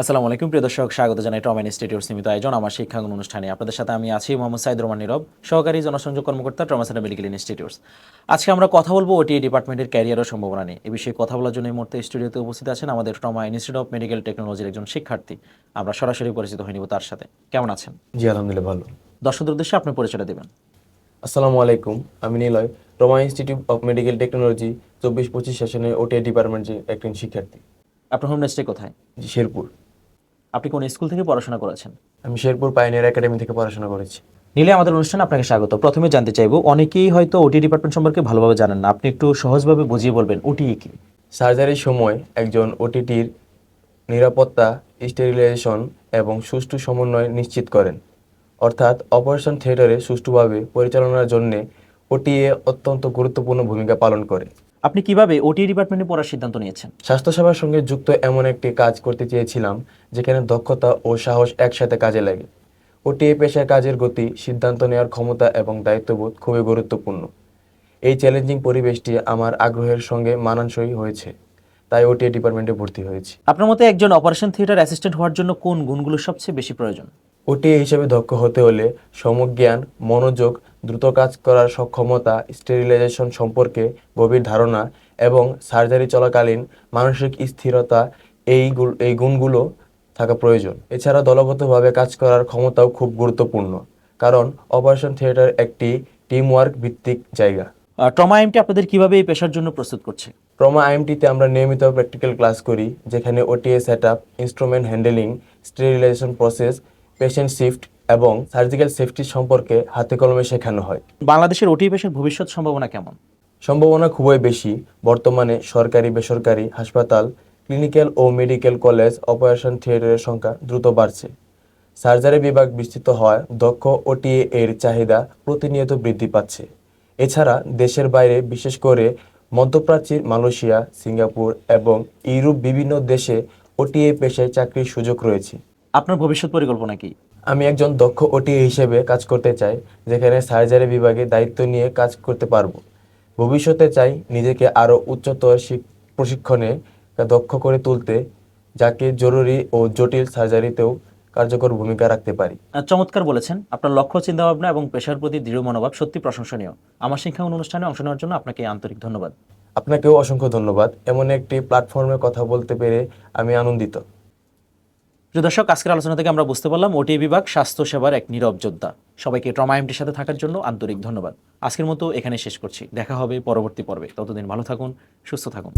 আসসালামু আলাইকুম প্রিয় দর্শক স্বাগত জানাই টম ইনস্টিটিউট সীমিত আয়োজন আমার শিক্ষাঙ্গন অনুষ্ঠানে। আপনাদের সাথে আমি আছি মোহাম্মদ সাইদ রহমান নীরব সহকারী জনসংযোগ কর্মকর্তা ট্রমা সেন্টার মেডিকেল ইনস্টিটিউটস আজকে আমরা কথা বলব ওটি ডিপার্টমেন্টের ক্যারিয়ার ও সম্ভাবনা নিয়ে। এই বিষয়ে কথা বলার জন্য এই মুহূর্তে স্টুডিওতে উপস্থিত আছেন আমাদের ট্রমা ইনস্টিটিউট অফ মেডিকেল টেকনোলজির একজন শিক্ষার্থী। আমরা সরাসরি পরিচিত হয়ে নিব তার সাথে। কেমন আছেন? জি আলহামদুলিল্লাহ ভালো। দর্শকদের উদ্দেশ্যে আপনি পরিচয়টা দেবেন। আসসালামু আলাইকুম আমি Niloy Roma Institute of Medical Technology চব্বিশ পঁচিশ সেশনে ওটিআই ডিপার্টমেন্টের একজন শিক্ষার্থী। আপনার হোম নেস্টে কোথায়? শেরপুর। আপনি কোন স্কুল থেকে পড়াশোনা করেছেন? আমি শেরপুর পাইনিয়ার একাডেমি থেকে পড়াশোনা করেছি। নিলে আমাদের অনুষ্ঠানে আপনাকে স্বাগত। প্রথমে জানতে চাইব অনেকেই হয়তো ওটি ডিপার্টমেন্ট সম্পর্কে ভালোভাবে জানেন না। আপনি একটু সহজভাবে বুঝিয়ে বলবেন ওটি কি? সার্জারির সময় একজন ওটিটির নিরাপত্তা স্টেরিলাইজেশন এবং সুষ্ঠু সমন্বয় নিশ্চিত করেন। অর্থাৎ অপারেশন থিয়েটারে সুষ্ঠুভাবে পরিচালনার জন্য ওটিএ অত্যন্ত গুরুত্বপূর্ণ ভূমিকা পালন করে। আপনি কীভাবে ওটি ডিপার্টমেন্টে পড়ার সিদ্ধান্ত নিয়েছেন? স্বাস্থ্যসেবার সঙ্গে যুক্ত এমন একটি কাজ করতে চেয়েছিলাম যেখানে দক্ষতা ও সাহস একসাথে কাজে লাগে। ওটিএ পেশায় কাজের গতি সিদ্ধান্ত নেওয়ার ক্ষমতা এবং দায়িত্ববোধ খুবই গুরুত্বপূর্ণ। এই চ্যালেঞ্জিং পরিবেশটি আমার আগ্রহের সঙ্গে মানানসই হয়েছে। তাই ওটিএ ডিপার্টমেন্টে ভর্তি হয়েছি। আপনার মতে একজন অপারেশন থিয়েটার অ্যাসিস্ট্যান্ট হওয়ার জন্য কোন গুণগুলো সবচেয়ে বেশি প্রয়োজন? ওটিএ হিসেবে দক্ষ হতে হলে সমজ্ঞান মনোযোগ দ্রুত কাজ করার সক্ষমতা স্টেরিলাইজেশন সম্পর্কে গভীর ধারণা এবং সার্জারি চলাকালীন মানসিক স্থিরতা এই এই গুণগুলো থাকা প্রয়োজন। এছাড়া দলগতভাবে কাজ করার ক্ষমতাও খুব গুরুত্বপূর্ণ কারণ অপারেশন থিয়েটার একটি টিমওয়ার্ক ভিত্তিক জায়গা। ট্রমা এমটি আপনাদের কীভাবে এই পেশার জন্য প্রস্তুত করছে? ট্রমা আইএমটিতে আমরা নিয়মিত প্র্যাকটিক্যাল ক্লাস করি যেখানে OTA set up instrument handling sterilisation process patient shift এবং সার্জিক্যাল সেফটি সম্পর্কে হাতে কলমে শেখানো হয়। বাংলাদেশের ওটি পেশার ভবিষ্যৎ সম্ভাবনা কেমন? সম্ভাবনা খুবই বেশি। বর্তমানে সরকারি বেসরকারি হাসপাতাল ক্লিনিক্যাল ও মেডিকেল কলেজ অপারেশন থিয়েটারের সংখ্যা দ্রুত বাড়ছে। সার্জারি বিভাগ বিস্তৃত হওয়ায় দক্ষ ওটিএ এর চাহিদা প্রতিনিয়ত বৃদ্ধি পাচ্ছে। এছাড়া দেশের বাইরে বিশেষ করে মধ্যপ্রাচ্যের মালয়েশিয়া সিঙ্গাপুর এবং ইউরোপ বিভিন্ন দেশে ওটিএ পেশায় চাকরির সুযোগ রয়েছে। আপনার ভবিষ্যৎ পরিকল্পনা কি? আমি একজন দক্ষ ওটিএ হিসেবে কাজ করতে চাই যেখানে সার্জারি বিভাগে দায়িত্ব নিয়ে কাজ করতে পারব। ভবিষ্যতে চাই নিজেকে আরও উচ্চতর শিক- প্রশিক্ষণে দক্ষ করে তুলতে যাকে জরুরি ও জটিল সার্জারিতেও কার্যকর ভূমিকা রাখতে পারি। চমৎকার বলেছেন। আপনার লক্ষ্য চিন্তাভাবনা এবং পেশার প্রতি দৃঢ় মনোভাব সত্যি প্রশংসনীয়। আমার শিক্ষা অনুষ্ঠানে অংশ নেওয়ার জন্য আপনাকে আন্তরিক ধন্যবাদ। আপনাকেও অসংখ্য ধন্যবাদ। এমন একটি প্ল্যাটফর্মে কথা বলতে পেরে আমি আনন্দিত। প্রিয় দর্শক, আজকের আলোচনা থেকে আমরা বুঝতে পারলাম ওটি বিভাগ স্বাস্থ্য সেবার এক নীরব যোদ্ধা। সবাইকে ট্রমা এমটির সাথে থাকার জন্য আন্তরিক ধন্যবাদ। আজকের মতো এখানে শেষ করছি। দেখা হবে পরবর্তী পর্বে। ততদিন ভালো থাকুন, সুস্থ থাকুন।